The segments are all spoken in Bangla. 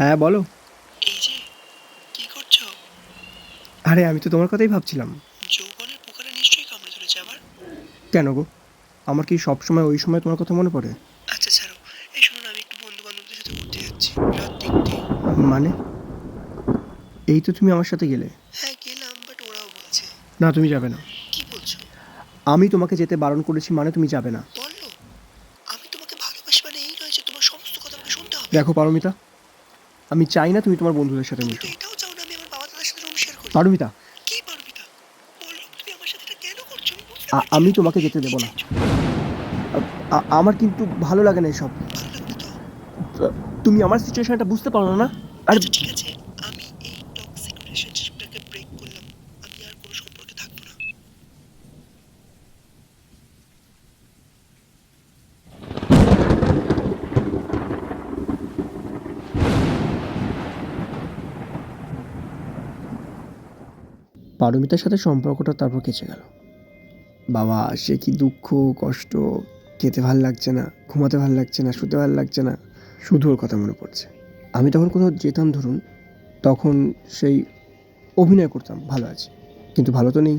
হ্যাঁ বলো। এই যে কি করছ? আরে আমি তো তোমার কথাই ভাবছিলাম। যৌবনের পোকারে নিশ্চয়ই কামড়ে ধরেছে আবার? কেন গো? আমার কি সব সময় ওই সময় তোমার কথা মনে পড়ে? আচ্ছা ছাড়ো। এই শুনুন আমি একটু বন্ধু বান্ধবদের সাথে ঘুরতে যাচ্ছি। রাত মানে? এই তো তুমি আমার সাথে গেলে। হ্যাঁ গেলাম বাট ওরাও বলছে। না তুমি যাবে না। কি বলছো? আমি তোমাকে যেতে বারণ করেছি মানে তুমি যাবে না। বলল আমি তোমাকে ভালোবাসি মানে এই নয় যে তোমার সমস্ত কথা আমাকে শুনতে হবে। দেখো পারমিতা আমি চাই না তুমি তোমার বন্ধুদের সাথে মিশো। এটাও চাও না আমি আমার বাবা দাদার সাথে রুম শেয়ার করি পারমিতা কি পারবিতা? বলো তুমি আমার সাথে এটা কেন করছ? আমি। তোমাকে যেতে দেবো না। আমার কিন্তু ভালো লাগে না এসব। তুমি আমার সিচুয়েশনটা বুঝতে পারো না? আর আচ্ছা ঠিক আছে আমি এই টক্সিক রিলেশনশিপটাকে ব্রেক করলাম আমি আর কোনো সম্পর্কে থাকব না পারমিতার সাথে সম্পর্কটা তারপর কেচে গেল। বাবা, সে কি দুঃখ, কষ্ট, খেতে ভালো লাগছে না, ঘুমাতে ভালো লাগছে না, শুতে ভালো লাগছে না, শুধু ওর কথা মনে পড়ছে। আমি তখন কোথাও যেতাম ধরুন, তখন সেই অভিনয় করতাম, ভালো আছে। কিন্তু ভালো তো নেই,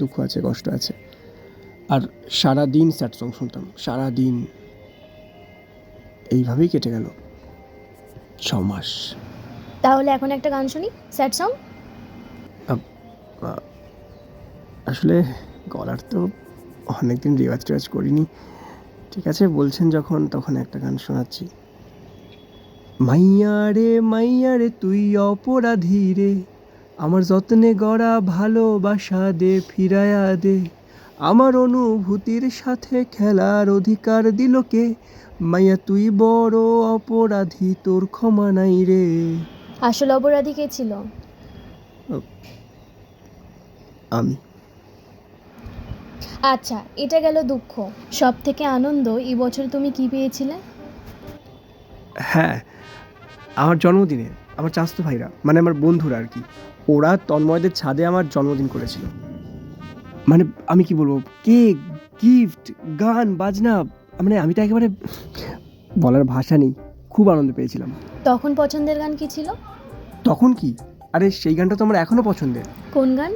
দুঃখ আছে, কষ্ট আছে। আর সারা দিন স্যাড সং শুনতাম সারা দিন এইভাবেই কেটে গেল। ছ মাস তাহলে এখন একটা গান শুনি, স্যাড সং? আসলে গলার তো অনেকদিন রেওয়াজ টেওয়াজ করিনি। ঠিক আছে বলছেন যখন তখন একটা গান শোনাচ্ছি। মাইয়া রে মাইয়া রে তুই অপরাধী রে। আমার যত্নে গড়া ভালোবাসা দে ফিরায়া দে। আমার অনুভূতির সাথে খেলার অধিকার দিল কে? মাইয়া তুই বড় অপরাধী তোর ক্ষমা নাই রে। আসল অপরাধী কে ছিল? আমি। আচ্ছা এটা গেল দুঃখ। সব থেকে আনন্দ এই বছর তুমি কি পেয়েছিলে? হ্যাঁ আমার জন্মদিনে আমার চাস্তো ভাইরা মানে আমার বন্ধুরা আর কি ওরা তন্ময়দের ছাদে আমার জন্মদিন করেছিল। মানে আমি কি বলব কেক গিফট গান বাজনা মানে আমি তো একেবারে বলার ভাষা নেই খুব আনন্দ পেয়েছিলাম। তখন পছন্দের গান কি ছিল? তখন কি? আরে সেই গানটা তো আমার এখনও পছন্দের। কোন গান?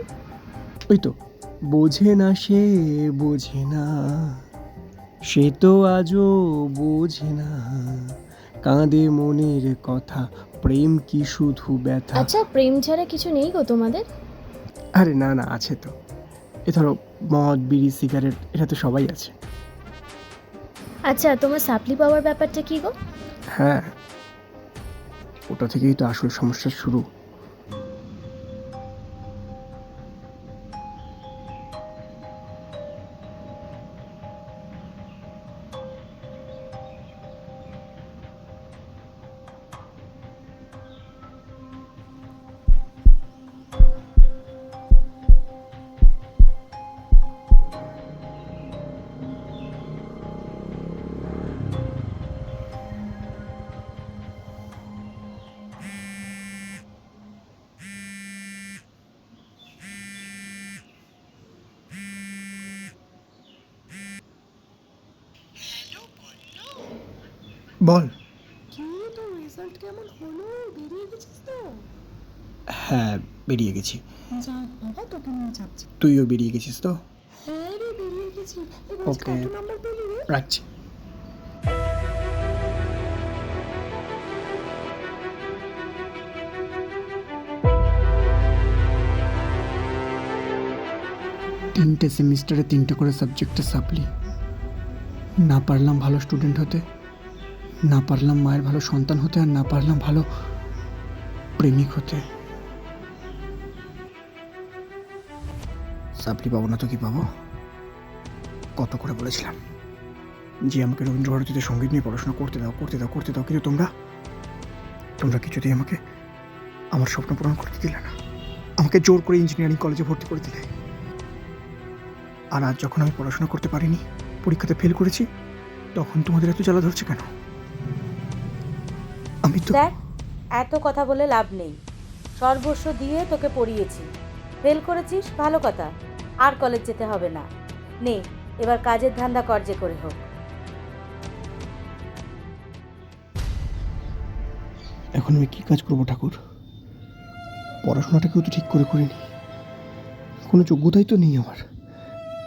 ওই তো বোঝে না সে বোঝে না। সে তো আজও বোঝে না। কাঁদে মনের কথা প্রেম কি শুধু ব্যথা? আচ্ছা প্রেম ছাড়া কিছু নেই গো তোমাদের? আরে না না আছে তো। এ ধরো মদ বিড়ি সিগারেট এটা তো সবাই আছে। আচ্ছা তোমার সাপ্লি পাওয়ার ব্যাপারটা কি গো? হ্যাঁ। ওটা থেকেই তো আসল সমস্যা শুরু। বল। রেজাল্ট কেমন হলো? বেরিয়ে গেছিস তো? হ্যাঁ বেরিয়ে গেছি। তুইও বেরিয়ে গেছিস তো? হ্যাঁ পেলি রে। রাখছি। তিনটে সেমিস্টারে তিনটে করে সাবজেক্টে সাপ্লি না পারলাম ভালো স্টুডেন্ট হতে। না পারলাম মায়ের ভালো সন্তান হতে আর না পারলাম ভালো প্রেমিক হতে। সাপ্লি পাবো না তো কি পাবো? কত করে বলেছিলাম যে আমাকে রবীন্দ্রভারতীতে সংগীত নিয়ে পড়াশোনা করতে দাও করতে দাও করতে দাও, কিন্তু তোমরা তোমরা কিছুতেই আমাকে, আমার স্বপ্ন পূরণ করতে দিলে না। আমাকে জোর করে ইঞ্জিনিয়ারিং কলেজে ভর্তি করে দিলে। আর আজ যখন আমি পড়াশোনা করতে পারিনি, পরীক্ষাতে ফেল করেছি, তখন তোমাদের এত জ্বালা ধরছে কেন? আমি তো দেখ এত কথা বলে লাভ নেই। সর্বস্ব দিয়ে তোকে পড়িয়েছি। ফেল করেছিস? ভালো কথা। আর কলেজ যেতে হবে না। নে এবার কাজের ধান্দা কর যে করে হোক। এখন আমি কী কাজ করব ঠাকুর? পড়াশোনাটাকেও তো ঠিক করে করিনি। কোনো যোগ্যতাই তো নেই আমার।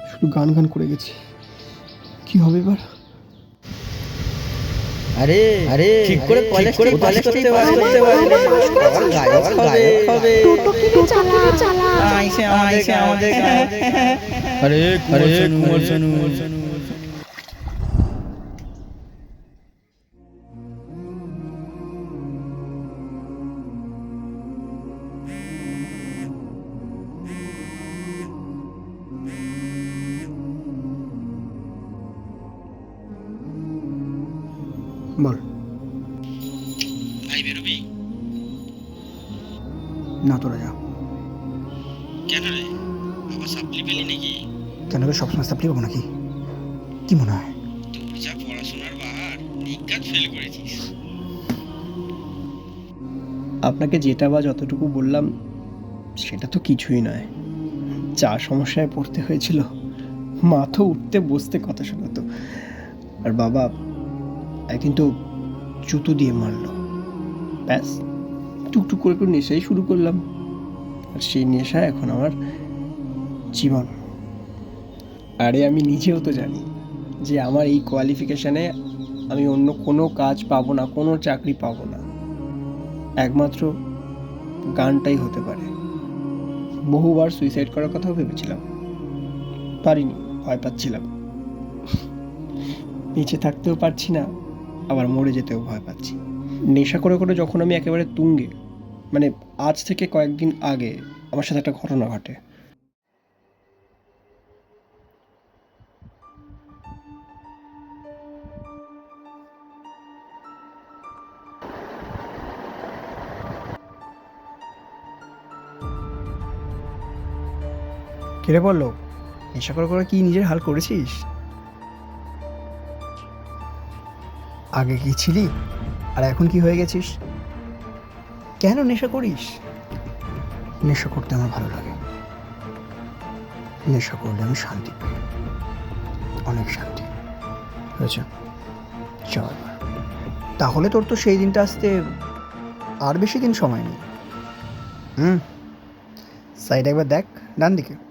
শুধু গান গান করে গেছি। কি হবে এবার? আরে আরে ঠিক করে কলেজ করে কলেজ করতে পারে করতে পারে গায়ক গায়ক হবে। টোটো কিনে চালা। চালা। আইসে আমাদের আমাদের আরে আরে কুমার শানু পড়াশোনার বাহার নিজ্ঞাত ফেল করেছিস। আপনাকে যেটা বা যতটুকু বললাম, সেটা তো কিছুই নয়। যা সমস্যায় পড়তে হয়েছিল। মা তো উঠতে বসতে কথা শোনাতো। আর বাবা একদিন তো জুতো দিয়ে মারলো। ব্যাস, টুকটুক করে একটু নেশাই শুরু করলাম। আর সেই নেশা এখন আমার জীবন। আরে আমি নিজেও তো জানি। যে আমার এই কোয়ালিফিকেশানে আমি অন্য কোনো কাজ পাবো না, কোনো চাকরি পাবো না। একমাত্র গানটাই হতে পারে। বহুবার সুইসাইড করার কথাও ভেবেছিলাম। পারিনি, ভয় পাচ্ছিলাম। নিচে থাকতেও পারছি না, আবার মরে যেতেও ভয় পাচ্ছি। নেশা করে করে যখন আমি একেবারে তুঙ্গে মানে আজ থেকে কয়েকদিন আগে আমার সাথে একটা ঘটনা ঘটে। কেড়ে পড়ল নেশা করে করে কি নিজের হাল করেছিস? আগে কি ছিলি? আর এখন কি হয়ে গেছিস? কেন নেশা করিস? নেশা করতে আমার ভালো লাগে। নেশা করলে আমি শান্তি পাই। অনেক শান্তি। হয়েছে চল তাহলে তোর তো সেই দিনটা আসতে আর বেশি দিন সময় নেই। হুম। সাইড একবার দেখ ডান দিকে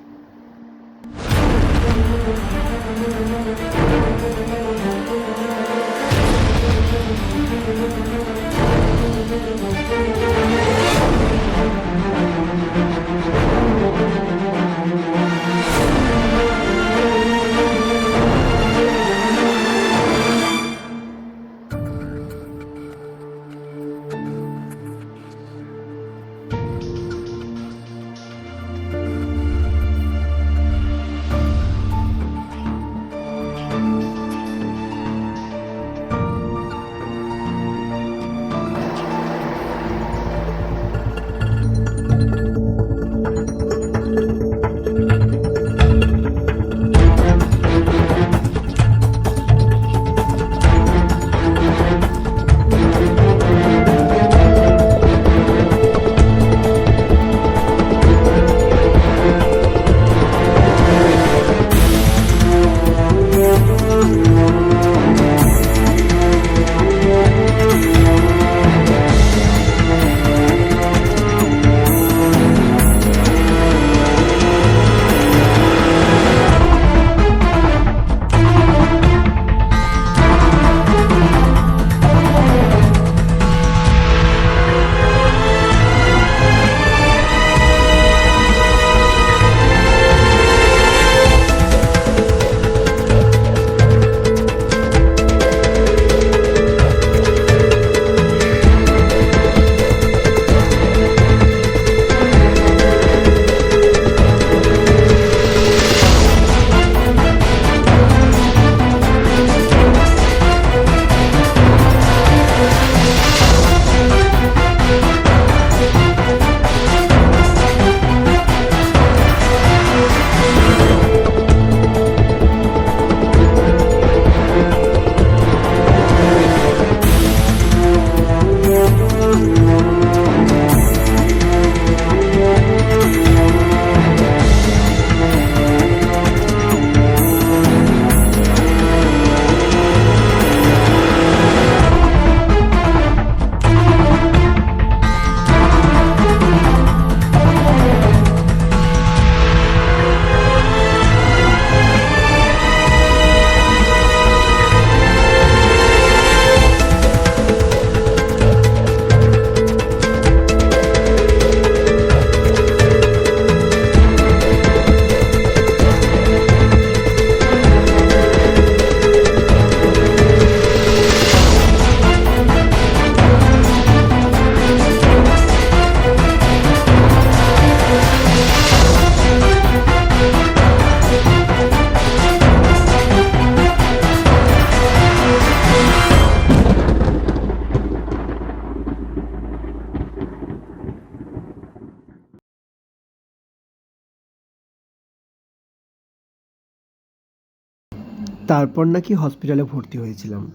তারপর নাকি হসপিটালে ভর্তি হয়েছিলাম।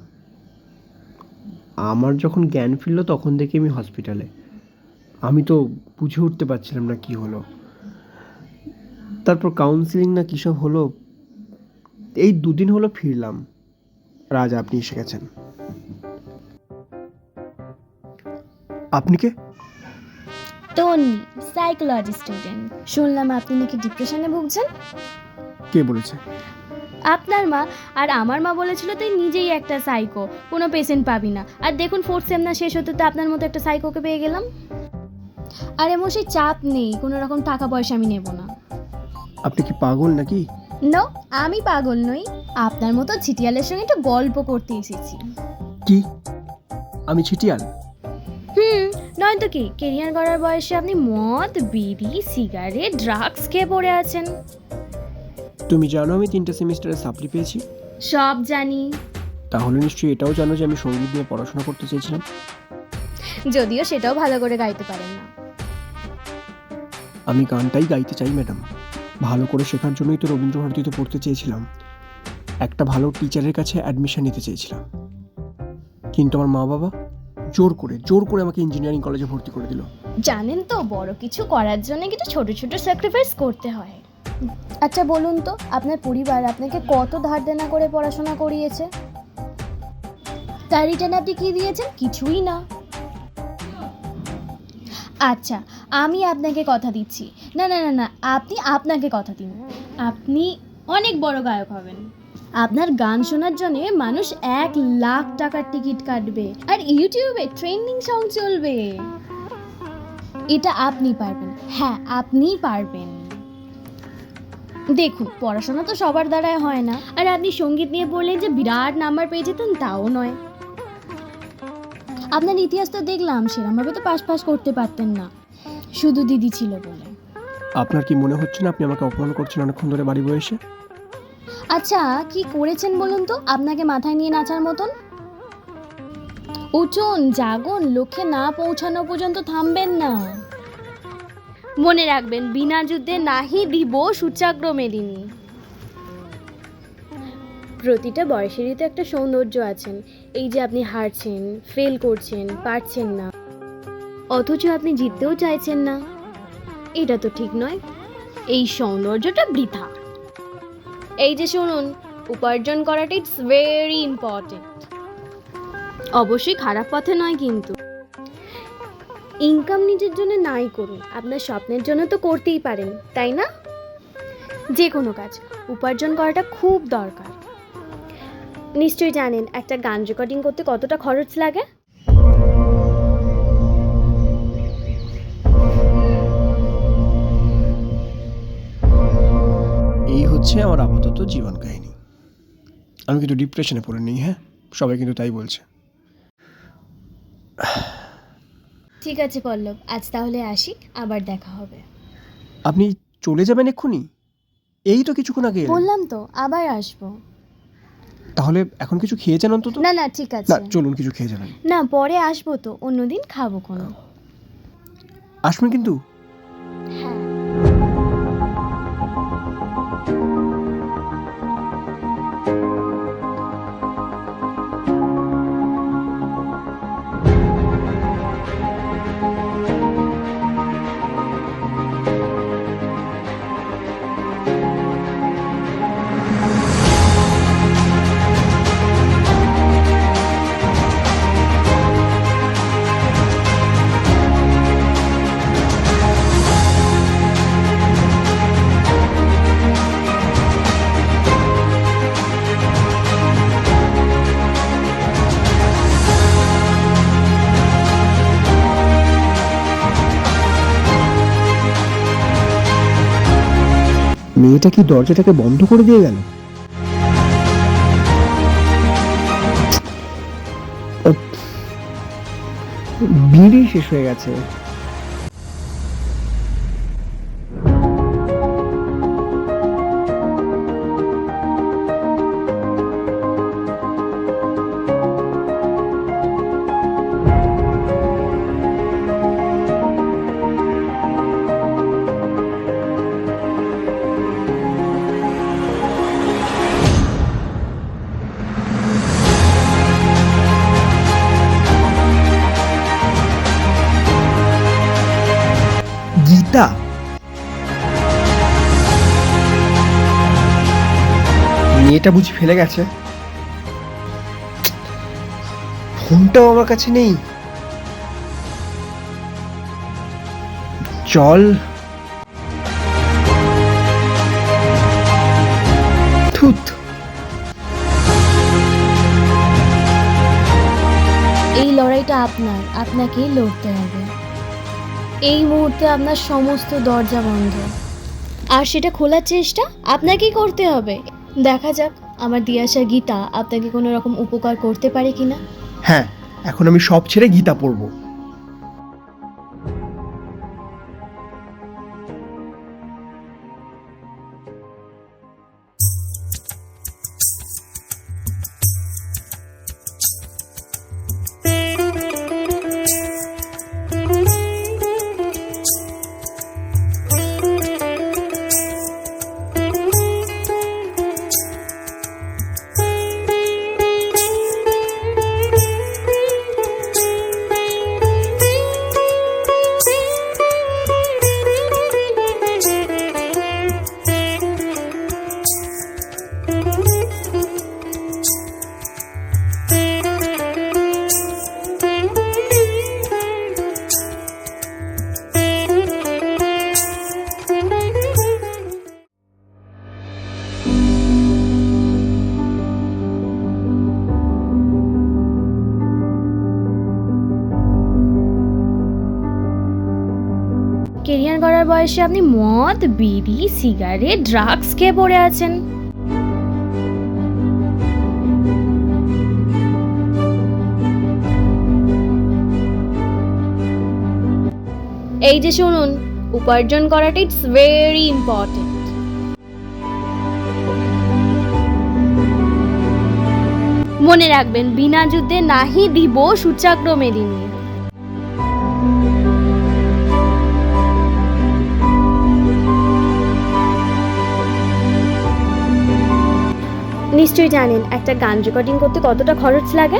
আমার যখন জ্ঞান ফিরলো তখন থেকে আমি হসপিটালে আমি তো বুঝে উঠতে পারছিলাম না কি হলো। তারপর কাউন্সিলিং না কী সব হলো এই দুদিন হলো ফিরলাম। রাজ আপনি এসে গেছেন। আপনি কে? টনি সাইকোলজি স্টুডেন্ট শুনলাম আপনি নাকি ডিপ্রেশনে ভুগছেন? কে বলেছে? আপনার মা আর আমার মা বলেছিল তুই নিজেই একটা সাইকো কোনো পেশেন্ট পাবি না। আর দেখুন ফোর্থ সেম না শেষ হতে তো আপনার মতো একটা সাইকোকে পেয়ে গেলাম। আরে মশাই চাপ নেই কোনো রকম টাকা পয়সা আমি নেব না। আপনি কি পাগল নাকি? নো আমি পাগল নই আপনার মতো ছিটিয়ালের সঙ্গে একটু গল্প করতে এসেছি। কি? আমি ছিটিয়াল? হুম নয়তো কি কেরিয়ার গড়ার বয়সে আপনি মদ বিড়ি সিগারেট ড্রাগস খেয়ে পড়ে আছেন। তুমি জানো আমি তিনটে সেমিস্টারে সাপ্লি পেয়েছি? সব জানি। তাহলে নিশ্চয়ই এটাও জানো যে আমি সংগীত নিয়ে পড়াশোনা করতে চেয়েছিলাম। যদিও সেটাও ভালো করে গাইতে পারেন না। আমি গানটাই গাইতে চাই ম্যাডাম। ভালো করে শেখার জন্যই তো রবীন্দ্রভারতীতে পড়তে চেয়েছিলাম। একটা ভালো টিচারের কাছে অ্যাডমিশন নিতে চেয়েছিলাম। কিন্তু আমার মা বাবা জোর করে জোর করে আমাকে ইঞ্জিনিয়ারিং কলেজে ভর্তি করে দিল। জানেন তো বড় কিছু করার জন্য কিন্তু ছোট ছোট স্যাক্রিফাইস করতে হয়। আচ্ছা বলুন তো, আপনার পরিবার আপনাকে কত ধার দেনা করে পড়াশোনা করিয়েছে? তার রিটার্ন আপনি কি দিয়েছেন? কিছুই না। আচ্ছা আমি আপনাকে কথা দিচ্ছি। না না না না, আপনি আপনাকে কথা দিন। আপনি অনেক বড় গায়ক হবেন। আপনার গান শোনার জন্য মানুষ এক লাখ টাকার টিকিট কাটবে। আর ইউটিউবে ট্রেন্ডিং সং চলবে। এটা আপনি পারবেন। হ্যাঁ আপনিই পারবেন। দেখুন পড়াশোনা তো সবার দ্বারাই হয় না। আর আপনি সংগীত নিয়ে পড়লেন যে বিরাট নাম্বার পেয়ে যেতেন তাও নয়। আপনার ইতিহাস তো দেখলাম সেরমভাবে তো পাশ পাশ করতে পারতেন না। শুধু দিদি ছিল বলে। আপনার কি মনে হচ্ছে না আপনি আমাকে অপমান করছেন অনেকক্ষণ ধরে বাড়ি বয়সে আচ্ছা কি করেছেন বলুন তো? আপনাকে মাথায় নিয়ে নাচার মতন? উঠুন জাগুন লক্ষ্যে না পৌঁছানো পর্যন্ত থামবেন না। মনে রাখবেন, বিনা যুদ্ধে নাহি দিব সূচাগ্র মেদিনী। প্রতিটা বয়সেরই তো একটা সৌন্দর্য আছেন। এই যে আপনি হারছেন ফেল করছেন, পারছেন না। অথচ আপনি জিততেও চাইছেন না। এটা তো ঠিক নয়। এই সৌন্দর্যটা বৃথা। এই যে শুনুন, উপার্জন করাটা ইটস ভেরি ইম্পর্টেন্ট অবশ্যই খারাপ পথে নয় কিন্তু। ইনকাম নিজের জন্য নাই করুন, আপনার স্বপ্নের জন্য তো করতেই পারেন, তাই না? যে কোনো কাজ, উপার্জন করাটা খুব দরকার। নিশ্চয়ই জানেন, একটা গান রেকর্ডিং করতে কতটা খরচ লাগে? এই হচ্ছে আমার আপাতত জীবন কাহিনী। আমি কিন্তু ডিপ্রেশনে পড়ে নিই হ্যাঁ? সবাই কিন্তু তাই বলছে। ঠিক আছে পল্লব। আজ তাহলে আসি আবার দেখা হবে। আপনি চলে যাবেন এক্ষুনি? এই তো কিছুক্ষণ আগে এলেন। বললাম তো আবার আসব। তাহলে এখন কিছু খেয়েছেন অন্তত? না না ঠিক না আছে চলুন কিছু খেয়ে যাবেন। না পরে আসব তো অন্যদিন খাব কোনো। আসবেন কিন্তু? হ্যাঁ। মেয়েটা কি দরজাটাকে বন্ধ করে দিয়ে গেল? বিড়ি শেষ হয়ে গেছে। মেয়েটা বুঝি ফেলে গেছে। ফোনটাও আমার কাছে নেই। চল। থুত এই লড়াইটা আপনার, আপনাকেই লড়তে হবে। এই মুহূর্তে আপনার সমস্ত দরজা বন্ধ। আর সেটা খোলার চেষ্টা আপনাকেই করতে হবে। দেখা যাক, আমার দিয়াশা গীতা আপনাকে কোনো রকম উপকার করতে পারে কিনা? হ্যাঁ এখন আমি সব ছেড়ে গীতা পড়ব। কেরিয়ার করার বয়সে আপনি মদ, বিড়ি, সিগারেট, ড্রাগস খেয়ে পড়ে আছেন। এই যে শুনুন, উপার্জন করাটা ইটস ভেরি ইম্পর্টেন্ট মনে রাখবেন, বিনা যুদ্ধে নাহি দিব সূচাগ্র মেদিনী নিশ্চয়ই জানেন একটা গান রেকর্ডিং করতে কতটা খরচ লাগে?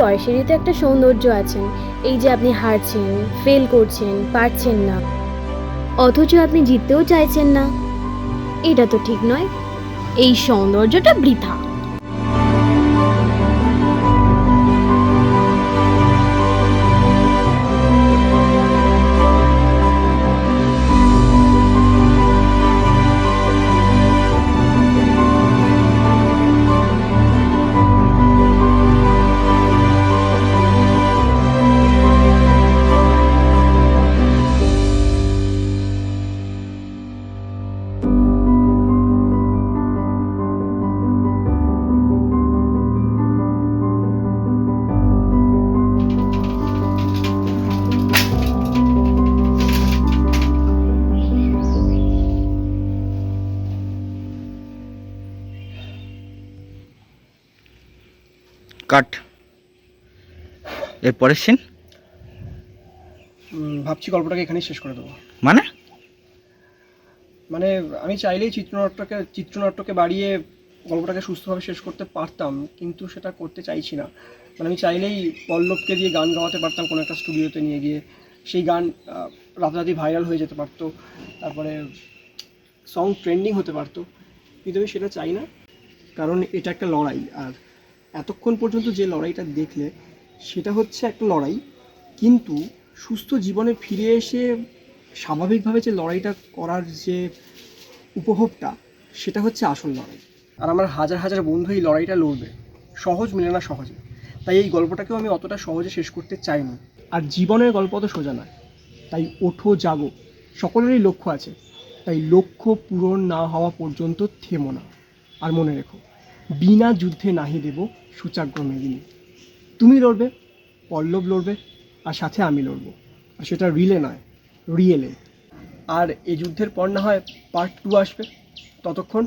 বয়সেরই তো একটা সৌন্দর্য আছে এই যে আপনি হারছেন ফেল করছেন, পারছেন না। অথচ আপনি জিততেও চাইছেন না। এটা তো ঠিক নয়। এই সৌন্দর্যটা বৃথা। কাট। এর পরের সিন ভাবছি গল্পটাকে এখানেই শেষ করে দেবো। মানে? মানে আমি চাইলেই চিত্রনাট্যকে চিত্রনাট্যকে বাড়িয়ে গল্পটাকে সুস্থভাবে শেষ করতে পারতাম কিন্তু সেটা করতে চাইছি না। মানে আমি চাইলেই পল্লবকে দিয়ে গান গাওয়াতে পারতাম কোনো একটা স্টুডিওতে নিয়ে গিয়ে। সেই গান রাতারাতি ভাইরাল হয়ে যেতে পারতো তারপরে সং ট্রেন্ডিং হতে পারতো কিন্তু আমি সেটা চাই না কারণ এটা একটা লড়াই আর এতক্ষণ পর্যন্ত যে লড়াইটা দেখলে সেটা হচ্ছে একটা লড়াই। কিন্তু সুস্থ জীবনে ফিরে এসে স্বাভাবিকভাবে যে লড়াইটা করার যে উপভোগটা সেটা হচ্ছে আসল লড়াই। আর আমার হাজার হাজার বন্ধু এই লড়াইটা লড়বে। সহজ মেলে না সহজে। তাই এই গল্পটাকেও আমি অতটা সহজে শেষ করতে চাইনি। আর জীবনের গল্প অত সোজা নয়। তাই ওঠো জাগো। সকলেরই লক্ষ্য আছে। তাই লক্ষ্য পূরণ না হওয়া পর্যন্ত থেমো না। আর মনে রেখো বিনা যুদ্ধে নাহি দেব সূচাগ্র মেদিনী তুমি লড়বে, পল্লব লড়বে, আর সাথে আমি লড়ব। আর সেটা রিলে নয়, রিয়েলে। আর এই যুদ্ধের পর না হয় পার্ট টু আসবে। ততক্ষণ